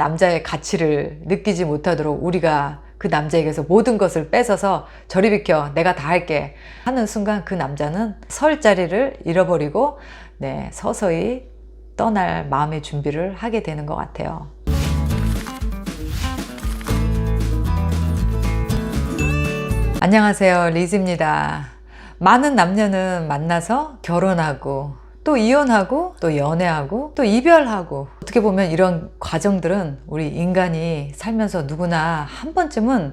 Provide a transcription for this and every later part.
남자의 가치를 느끼지 못하도록 우리가 그 남자에게서 모든 것을 뺏어서 저리 비켜 내가 다 할게 하는 순간 그 남자는 설 자리를 잃어버리고 네, 서서히 떠날 마음의 준비를 하게 되는 것 같아요. 안녕하세요. 리즈입니다. 많은 남녀는 만나서 결혼하고 또 이혼하고 또 연애하고 또 이별하고 어떻게 보면 이런 과정들은 우리 인간이 살면서 누구나 한 번쯤은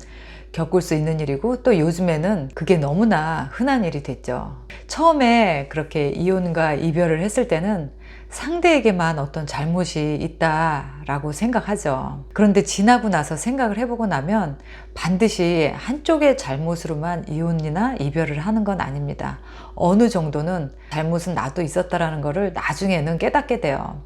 겪을 수 있는 일이고 또 요즘에는 그게 너무나 흔한 일이 됐죠. 처음에 그렇게 이혼과 이별을 했을 때는 상대에게만 어떤 잘못이 있다라고 생각하죠. 그런데 지나고 나서 생각을 해보고 나면 반드시 한쪽의 잘못으로만 이혼이나 이별을 하는 건 아닙니다. 어느 정도는 잘못은 나도 있었다라는 것을 나중에는 깨닫게 돼요.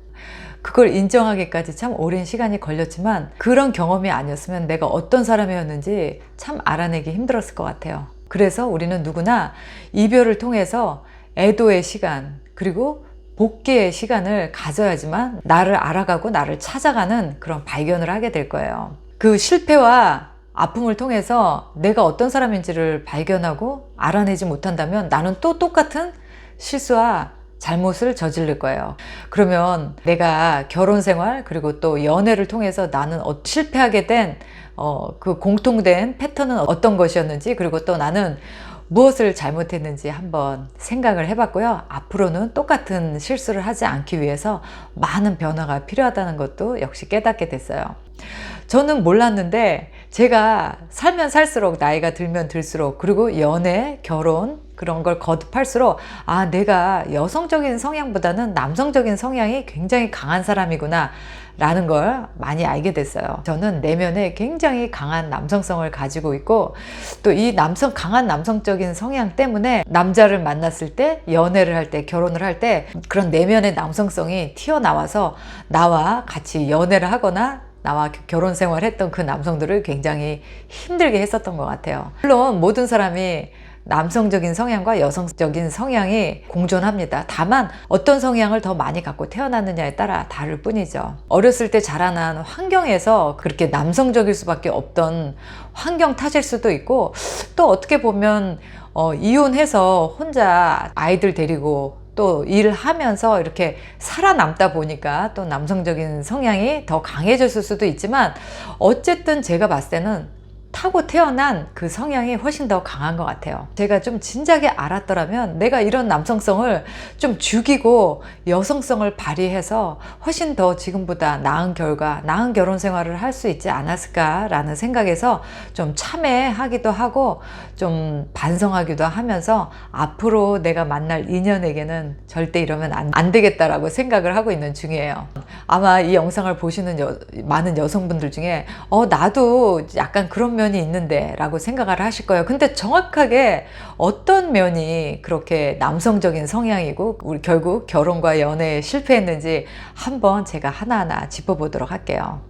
그걸 인정하기까지 참 오랜 시간이 걸렸지만 그런 경험이 아니었으면 내가 어떤 사람이었는지 참 알아내기 힘들었을 것 같아요. 그래서 우리는 누구나 이별을 통해서 애도의 시간, 그리고 복귀의 시간을 가져야지만 나를 알아가고 나를 찾아가는 그런 발견을 하게 될 거예요. 그 실패와 아픔을 통해서 내가 어떤 사람인지를 발견하고 알아내지 못한다면 나는 또 똑같은 실수와 잘못을 저지를 거예요. 그러면 내가 결혼 생활 그리고 또 연애를 통해서 나는 어- 실패하게 된 어, 그 공통된 패턴은 어떤 것이었는지 그리고 또 나는 무엇을 잘못했는지 한번 생각을 해봤고요. 앞으로는 똑같은 실수를 하지 않기 위해서 많은 변화가 필요하다는 것도 역시 깨닫게 됐어요. 저는 몰랐는데 제가 살면 살수록 나이가 들면 들수록 그리고 연애, 결혼 그런 걸 거듭할수록 아 내가 여성적인 성향보다는 남성적인 성향이 굉장히 강한 사람이구나 라는 걸 많이 알게 됐어요. 저는 내면에 굉장히 강한 남성성을 가지고 있고 또 이 남성 강한 남성적인 성향 때문에 남자를 만났을 때 연애를 할 때 결혼을 할 때 그런 내면의 남성성이 튀어나와서 나와 같이 연애를 하거나 나와 결혼 생활했던 그 남성들을 굉장히 힘들게 했었던 것 같아요. 물론 모든 사람이 남성적인 성향과 여성적인 성향이 공존합니다. 다만 어떤 성향을 더 많이 갖고 태어났느냐에 따라 다를 뿐이죠. 어렸을 때 자라난 환경에서 그렇게 남성적일 수밖에 없던 환경 탓일 수도 있고 또 어떻게 보면 어, 이혼해서 혼자 아이들 데리고 또 일을 하면서 이렇게 살아남다 보니까 또 남성적인 성향이 더 강해졌을 수도 있지만 어쨌든 제가 봤을 때는 타고 태어난 그 성향이 훨씬 더 강한 것 같아요. 제가 좀 진작에 알았더라면 내가 이런 남성성을 좀 죽이고 여성성을 발휘해서 훨씬 더 지금보다 나은 결과, 나은 결혼 생활을 할 수 있지 않았을까 라는 생각에서 좀 참회하기도 하고 좀 반성하기도 하면서 앞으로 내가 만날 인연에게는 절대 이러면 안, 안 되겠다라고 생각을 하고 있는 중이에요. 아마 이 영상을 보시는 여, 많은 여성분들 중에 어, 나도 약간 그런 면이 있는데 라고 생각을 하실 거예요. 근데 정확하게 어떤 면이 그렇게 남성적인 성향이고 우리 결국 결혼과 연애에 실패했는지 한번 제가 하나하나 짚어보도록 할게요.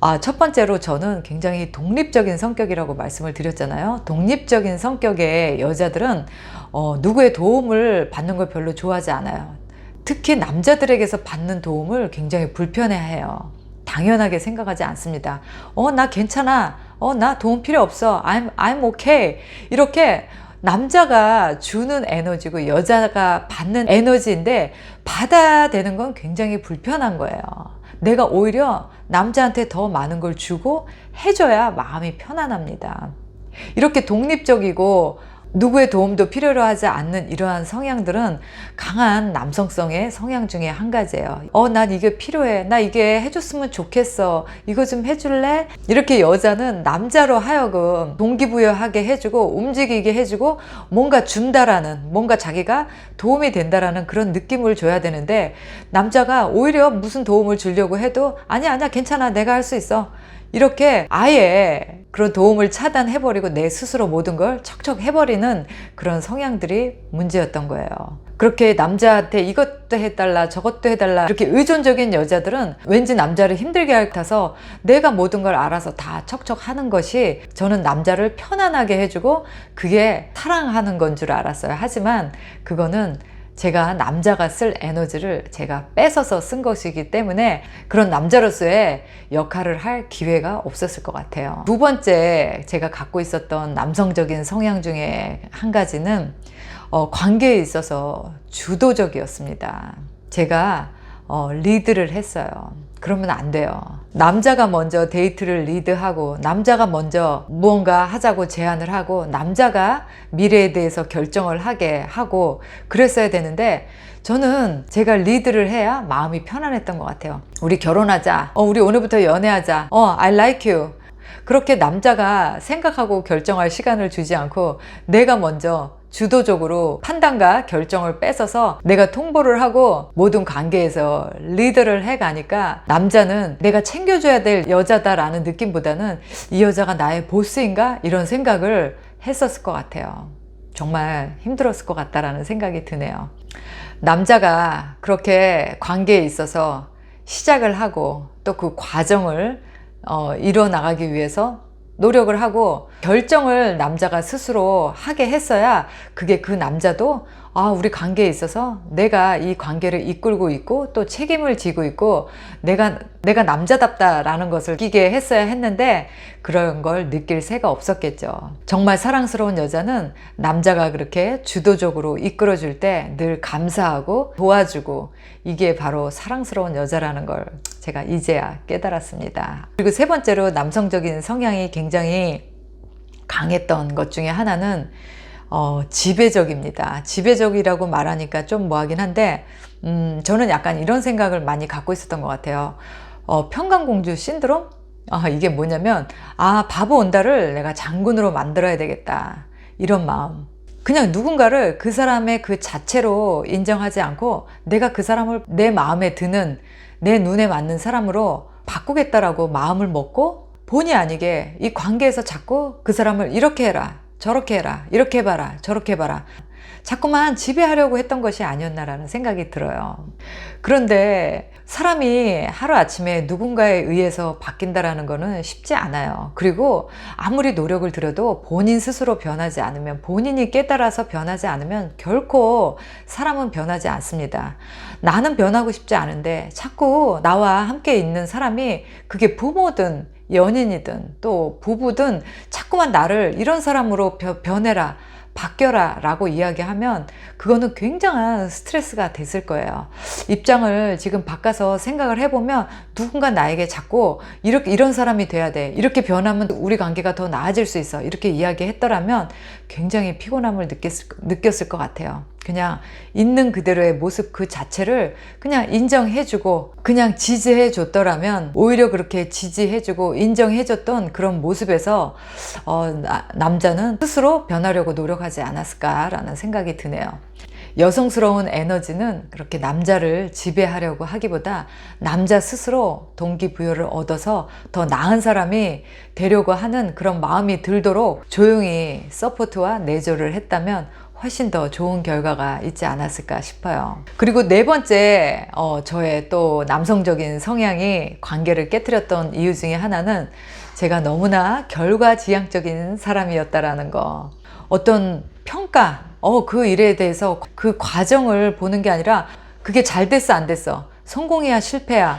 아, 첫 번째로 저는 굉장히 독립적인 성격이라고 말씀을 드렸잖아요. 독립적인 성격의 여자들은 어, 누구의 도움을 받는 걸 별로 좋아하지 않아요. 특히 남자들에게서 받는 도움을 굉장히 불편해해요. 당연하게 생각하지 않습니다. 어, 나 괜찮아. 어, 나 도움 필요 없어. I'm, I'm okay. 이렇게 남자가 주는 에너지고 여자가 받는 에너지인데 받아야되는 건 굉장히 불편한 거예요. 내가 오히려 남자한테 더 많은 걸 주고 해줘야 마음이 편안합니다. 이렇게 독립적이고 누구의 도움도 필요로 하지 않는 이러한 성향들은 강한 남성성의 성향 중에 한 가지예요. 어, 난 이게 필요해. 나 이게 해줬으면 좋겠어. 이거 좀 해줄래? 이렇게 여자는 남자로 하여금 동기부여하게 해주고 움직이게 해주고 뭔가 준다라는 뭔가 자기가 도움이 된다라는 그런 느낌을 줘야 되는데 남자가 오히려 무슨 도움을 주려고 해도 아니야, 아니야, 괜찮아. 내가 할 수 있어. 이렇게 아예 그런 도움을 차단해버리고 내 스스로 모든 걸 척척 해버리는 그런 성향들이 문제였던 거예요. 그렇게 남자한테 이것도 해달라 저것도 해달라 이렇게 의존적인 여자들은 왠지 남자를 힘들게 할 같아서 내가 모든 걸 알아서 다 척척 하는 것이 저는 남자를 편안하게 해주고 그게 사랑하는 건 줄 알았어요. 하지만 그거는 제가 남자가 쓸 에너지를 제가 뺏어서 쓴 것이기 때문에 그런 남자로서의 역할을 할 기회가 없었을 것 같아요. 두 번째 제가 갖고 있었던 남성적인 성향 중에 한 가지는 어, 관계에 있어서 주도적이었습니다. 제가 어, 리드를 했어요. 그러면 안 돼요. 남자가 먼저 데이트를 리드하고, 남자가 먼저 무언가 하자고 제안을 하고, 남자가 미래에 대해서 결정을 하게 하고, 그랬어야 되는데, 저는 제가 리드를 해야 마음이 편안했던 것 같아요. 우리 결혼하자. 어, 우리 오늘부터 연애하자. 어, I like you. 그렇게 남자가 생각하고 결정할 시간을 주지 않고, 내가 먼저 주도적으로 판단과 결정을 뺏어서 내가 통보를 하고 모든 관계에서 리드를 해 가니까 남자는 내가 챙겨줘야 될 여자다라는 느낌보다는 이 여자가 나의 보스인가? 이런 생각을 했었을 것 같아요. 정말 힘들었을 것 같다라는 생각이 드네요. 남자가 그렇게 관계에 있어서 시작을 하고 또 그 과정을 어, 이뤄 나가기 위해서 노력을 하고 결정을 남자가 스스로 하게 했어야 그게 그 남자도 아, 우리 관계에 있어서 내가 이 관계를 이끌고 있고 또 책임을 지고 있고 내가, 내가 남자답다라는 것을 느끼게 했어야 했는데 그런 걸 느낄 새가 없었겠죠. 정말 사랑스러운 여자는 남자가 그렇게 주도적으로 이끌어 줄 때 늘 감사하고 도와주고 이게 바로 사랑스러운 여자라는 걸 제가 이제야 깨달았습니다. 그리고 세 번째로 남성적인 성향이 굉장히 강했던 것 중에 하나는 어, 지배적입니다. 지배적이라고 말하니까 좀 뭐하긴 한데, 음, 저는 약간 이런 생각을 많이 갖고 있었던 것 같아요. 어, 평강공주 신드롬? 아, 이게 뭐냐면, 아, 바보 온다를 내가 장군으로 만들어야 되겠다. 이런 마음. 그냥 누군가를 그 사람의 그 자체로 인정하지 않고 내가 그 사람을 내 마음에 드는 내 눈에 맞는 사람으로 바꾸겠다라고 마음을 먹고 본의 아니게 이 관계에서 자꾸 그 사람을 이렇게 해라. 저렇게 해라. 이렇게 해봐라. 저렇게 해봐라. 자꾸만 지배하려고 했던 것이 아니었나라는 생각이 들어요. 그런데 사람이 하루아침에 누군가에 의해서 바뀐다라는 것은 쉽지 않아요. 그리고 아무리 노력을 들여도 본인 스스로 변하지 않으면, 본인이 깨달아서 변하지 않으면 결코 사람은 변하지 않습니다. 나는 변하고 싶지 않은데 자꾸 나와 함께 있는 사람이 그게 부모든 연인이든 또 부부든 자꾸만 나를 이런 사람으로 변해라. 바뀌어라 라고 이야기하면 그거는 굉장한 스트레스가 됐을 거예요. 입장을 지금 바꿔서 생각을 해보면 누군가 나에게 자꾸 이렇게, 이런 사람이 돼야 돼. 이렇게 변하면 우리 관계가 더 나아질 수 있어. 이렇게 이야기했더라면 굉장히 피곤함을 느꼈을, 느꼈을 것 같아요. 그냥 있는 그대로의 모습 그 자체를 그냥 인정해주고 그냥 지지해 줬더라면 오히려 그렇게 지지해주고 인정해줬던 그런 모습에서 어, 나, 남자는 스스로 변하려고 노력하 지 않았을까라는 생각이 드네요. 여성스러운 에너지는 그렇게 남자를 지배하려고 하기보다 남자 스스로 동기부여를 얻어서 더 나은 사람이 되려고 하는 그런 마음이 들도록 조용히 서포트와 내조를 했다면 훨씬 더 좋은 결과가 있지 않았을까 싶어요. 그리고 네 번째, 어, 저의 또 남성적인 성향이 관계를 깨뜨렸던 이유 중에 하나는 제가 너무나 결과지향적인 사람이었다라는 거. 어떤 평가, 어, 그 일에 대해서 그 과정을 보는 게 아니라 그게 잘 됐어, 안 됐어. 성공이야, 실패야.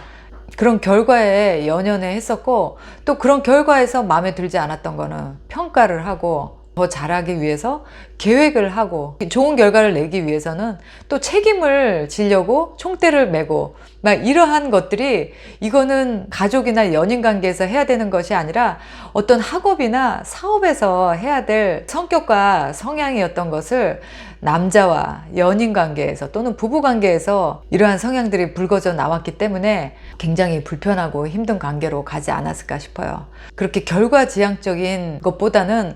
그런 결과에 연연해 했었고 또 그런 결과에서 마음에 들지 않았던 거는 평가를 하고 더 잘하기 위해서 계획을 하고 좋은 결과를 내기 위해서는 또 책임을 지려고 총대를 메고 막 이러한 것들이 이거는 가족이나 연인 관계에서 해야 되는 것이 아니라 어떤 학업이나 사업에서 해야 될 성격과 성향이었던 것을 남자와 연인 관계에서 또는 부부 관계에서 이러한 성향들이 불거져 나왔기 때문에 굉장히 불편하고 힘든 관계로 가지 않았을까 싶어요. 그렇게 결과지향적인 것보다는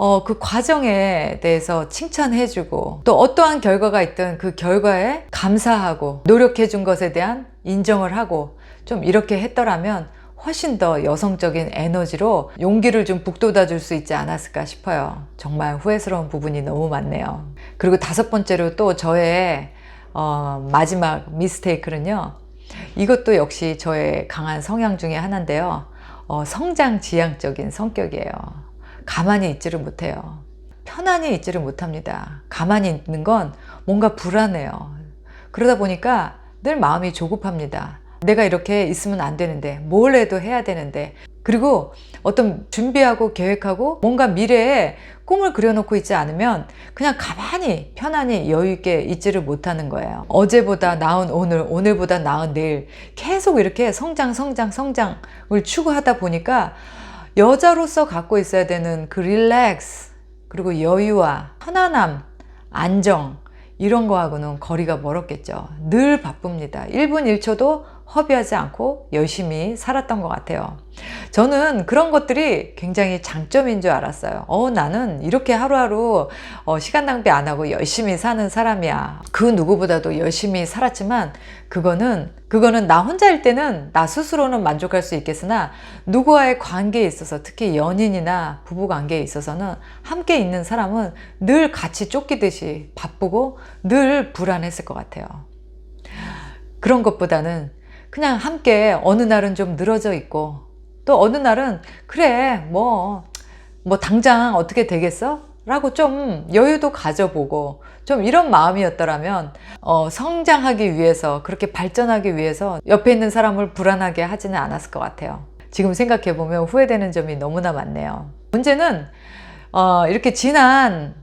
어, 그 과정에 대해서 칭찬해주고 또 어떠한 결과가 있든 그 결과에 감사하고 노력해준 것에 대한 인정을 하고 좀 이렇게 했더라면 훨씬 더 여성적인 에너지로 용기를 좀 북돋아 줄 수 있지 않았을까 싶어요. 정말 후회스러운 부분이 너무 많네요. 그리고 다섯 번째로 또 저의 어, 마지막 미스테이크는요. 이것도 역시 저의 강한 성향 중에 하나인데요. 어, 성장 지향적인 성격이에요. 가만히 있지를 못해요. 편안히 있지를 못합니다. 가만히 있는 건 뭔가 불안해요. 그러다 보니까 늘 마음이 조급합니다. 내가 이렇게 있으면 안 되는데, 뭘 해도 해야 되는데, 그리고 어떤 준비하고 계획하고 뭔가 미래에 꿈을 그려놓고 있지 않으면 그냥 가만히 편안히 여유있게 있지를 못하는 거예요. 어제보다 나은 오늘, 오늘보다 나은 내일 계속 이렇게 성장, 성장, 성장을 추구하다 보니까 여자로서 갖고 있어야 되는 그 릴렉스, 그리고 여유와 편안함, 안정, 이런 거하고는 거리가 멀었겠죠. 늘 바쁩니다. 1분 1초도 허비하지 않고 열심히 살았던 것 같아요. 저는 그런 것들이 굉장히 장점인 줄 알았어요. 어, 나는 이렇게 하루하루 어, 시간 낭비 안 하고 열심히 사는 사람이야. 그 누구보다도 열심히 살았지만 그거는 그거는 나 혼자일 때는 나 스스로는 만족할 수 있겠으나 누구와의 관계에 있어서 특히 연인이나 부부 관계에 있어서는 함께 있는 사람은 늘 같이 쫓기듯이 바쁘고 늘 불안했을 것 같아요. 그런 것보다는 그냥 함께 어느 날은 좀 늘어져 있고 또 어느 날은 그래 뭐뭐 당장 어떻게 되겠어? 라고 좀 여유도 가져보고 좀 이런 마음이었더라면 어, 성장하기 위해서 그렇게 발전하기 위해서 옆에 있는 사람을 불안하게 하지는 않았을 것 같아요. 지금 생각해 보면 후회되는 점이 너무나 많네요. 문제는 어, 이렇게 지난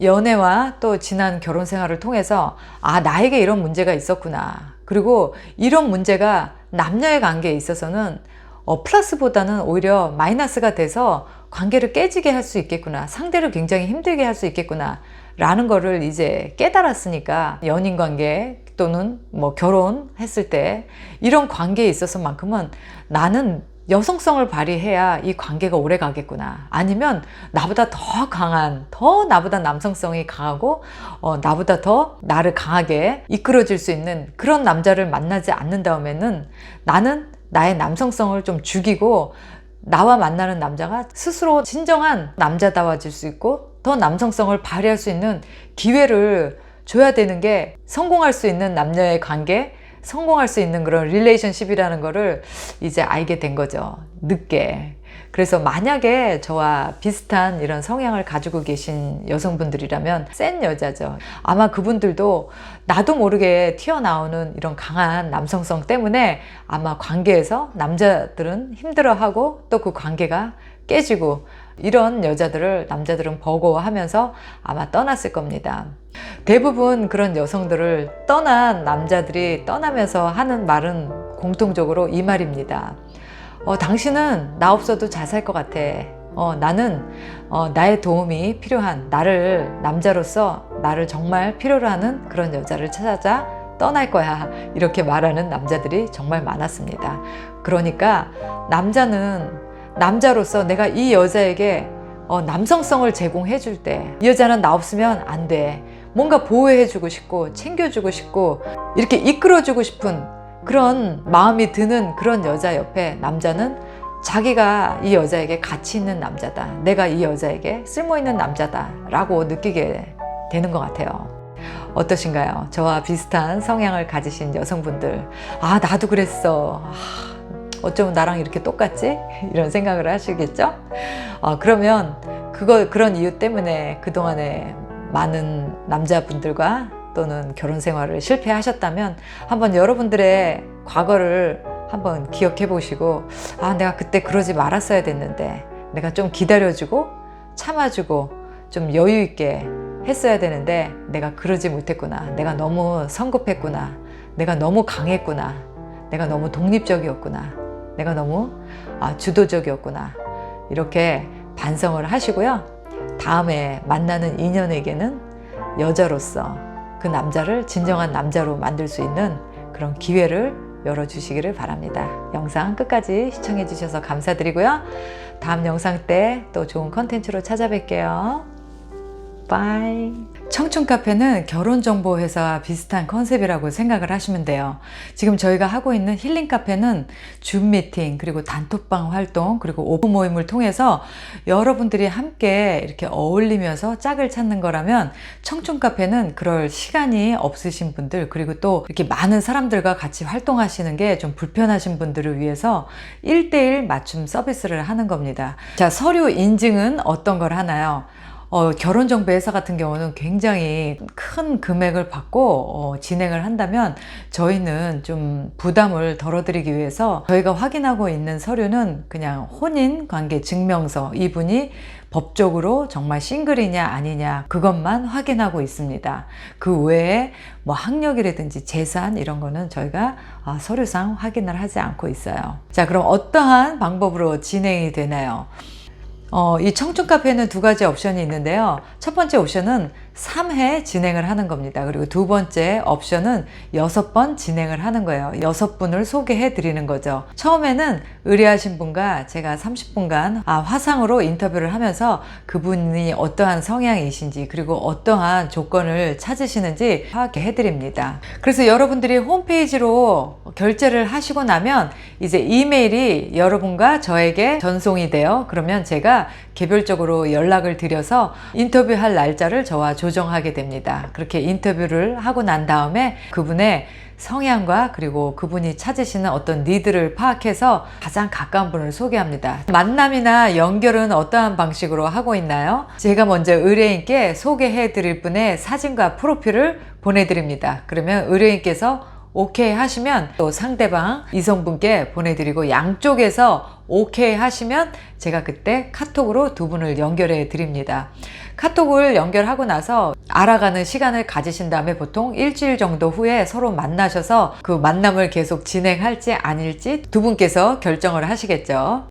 연애와 또 지난 결혼 생활을 통해서 아 나에게 이런 문제가 있었구나 그리고 이런 문제가 남녀의 관계에 있어서는 어, 플러스보다는 오히려 마이너스가 돼서 관계를 깨지게 할 수 있겠구나. 상대를 굉장히 힘들게 할 수 있겠구나. 라는 거를 이제 깨달았으니까 연인 관계 또는 뭐 결혼했을 때 이런 관계에 있어서만큼은 나는 여성성을 발휘해야 이 관계가 오래 가겠구나. 아니면 나보다 더 강한, 더 나보다 남성성이 강하고, 어, 나보다 더 나를 강하게 이끌어줄 수 있는 그런 남자를 만나지 않는 다음에는 나는 나의 남성성을 좀 죽이고, 나와 만나는 남자가 스스로 진정한 남자다워질 수 있고, 더 남성성을 발휘할 수 있는 기회를 줘야 되는 게 성공할 수 있는 남녀의 관계, 성공할 수 있는 그런 릴레이션십이라는 거를 이제 알게 된 거죠. 늦게. 그래서 만약에 저와 비슷한 이런 성향을 가지고 계신 여성분들이라면 센 여자죠. 아마 그분들도 나도 모르게 튀어나오는 이런 강한 남성성 때문에 아마 관계에서 남자들은 힘들어하고 또 그 관계가 깨지고 이런 여자들을 남자들은 버거워하면서 아마 떠났을 겁니다. 대부분 그런 여성들을 떠난 남자들이 떠나면서 하는 말은 공통적으로 이 말입니다. 어, 당신은 나 없어도 잘 살 것 같아. 어, 나는 어, 나의 도움이 필요한 나를 남자로서 나를 정말 필요로 하는 그런 여자를 찾아 떠날 거야. 이렇게 말하는 남자들이 정말 많았습니다. 그러니까 남자는 남자로서 내가 이 여자에게 어, 남성성을 제공해 줄 때 이 여자는 나 없으면 안 돼. 뭔가 보호해 주고 싶고 챙겨주고 싶고 이렇게 이끌어 주고 싶은 그런 마음이 드는 그런 여자 옆에 남자는 자기가 이 여자에게 가치 있는 남자다. 내가 이 여자에게 쓸모 있는 남자다. 라고 느끼게 되는 것 같아요. 어떠신가요? 저와 비슷한 성향을 가지신 여성분들. 아, 나도 그랬어. 아, 어쩌면 나랑 이렇게 똑같지? 이런 생각을 하시겠죠? 어, 그러면 그거, 그런 이유 때문에 그동안에 많은 남자분들과 또는 결혼 생활을 실패하셨다면 한번 여러분들의 과거를 한번 기억해 보시고 아, 내가 그때 그러지 말았어야 됐는데 내가 좀 기다려주고 참아주고 좀 여유 있게 했어야 되는데 내가 그러지 못했구나. 내가 너무 성급했구나. 내가 너무 강했구나. 내가 너무 독립적이었구나. 내가 너무 아, 주도적이었구나. 이렇게 반성을 하시고요. 다음에 만나는 인연에게는 여자로서 그 남자를 진정한 남자로 만들 수 있는 그런 기회를 열어주시기를 바랍니다. 영상 끝까지 시청해 주셔서 감사드리고요. 다음 영상 때 또 좋은 컨텐츠로 찾아뵐게요. 바이. 청춘 카페는 결혼 정보 회사와 비슷한 컨셉이라고 생각을 하시면 돼요. 지금 저희가 하고 있는 힐링 카페는 줌 미팅 그리고 단톡방 활동 그리고 오픈 모임을 통해서 여러분들이 함께 이렇게 어울리면서 짝을 찾는 거라면 청춘 카페는 그럴 시간이 없으신 분들 그리고 또 이렇게 많은 사람들과 같이 활동하시는 게 좀 불편하신 분들을 위해서 1대1 맞춤 서비스를 하는 겁니다. 자, 서류 인증은 어떤 걸 하나요? 어, 결혼정보회사 같은 경우는 굉장히 큰 금액을 받고 어, 진행을 한다면 저희는 좀 부담을 덜어드리기 위해서 저희가 확인하고 있는 서류는 그냥 혼인 관계 증명서 이분이 법적으로 정말 싱글이냐 아니냐 그것만 확인하고 있습니다. 그 외에 뭐 학력이라든지 재산 이런 거는 저희가 아, 서류상 확인을 하지 않고 있어요. 자, 그럼 어떠한 방법으로 진행이 되나요? 어, 이 청춘 카페에는 두 가지 옵션이 있는데요. 첫 번째 옵션은 3회 진행을 하는 겁니다. 그리고 두 번째 옵션은 6번 진행을 하는 거예요. 6분을 소개해 드리는 거죠. 처음에는 의뢰하신 분과 제가 30분간 아, 화상으로 인터뷰를 하면서 그분이 어떠한 성향이신지 그리고 어떠한 조건을 찾으시는지 파악해 드립니다. 그래서 여러분들이 홈페이지로 결제를 하시고 나면 이제 이메일이 여러분과 저에게 전송이 돼요. 그러면 제가 개별적으로 연락을 드려서 인터뷰할 날짜를 저와 조정하게 됩니다. 그렇게 인터뷰를 하고 난 다음에 그분의 성향과 그리고 그분이 찾으시는 어떤 니드를 파악해서 가장 가까운 분을 소개합니다. 만남이나 연결은 어떠한 방식으로 하고 있나요? 제가 먼저 의뢰인께 소개해 드릴 분의 사진과 프로필을 보내드립니다. 그러면 의뢰인께서 오케이 하시면 또 상대방 이성분께 보내드리고 양쪽에서 오케이 하시면 제가 그때 카톡으로 두 분을 연결해 드립니다. 카톡을 연결하고 나서 알아가는 시간을 가지신 다음에 보통 일주일 정도 후에 서로 만나셔서 그 만남을 계속 진행할지 아닐지 두 분께서 결정을 하시겠죠.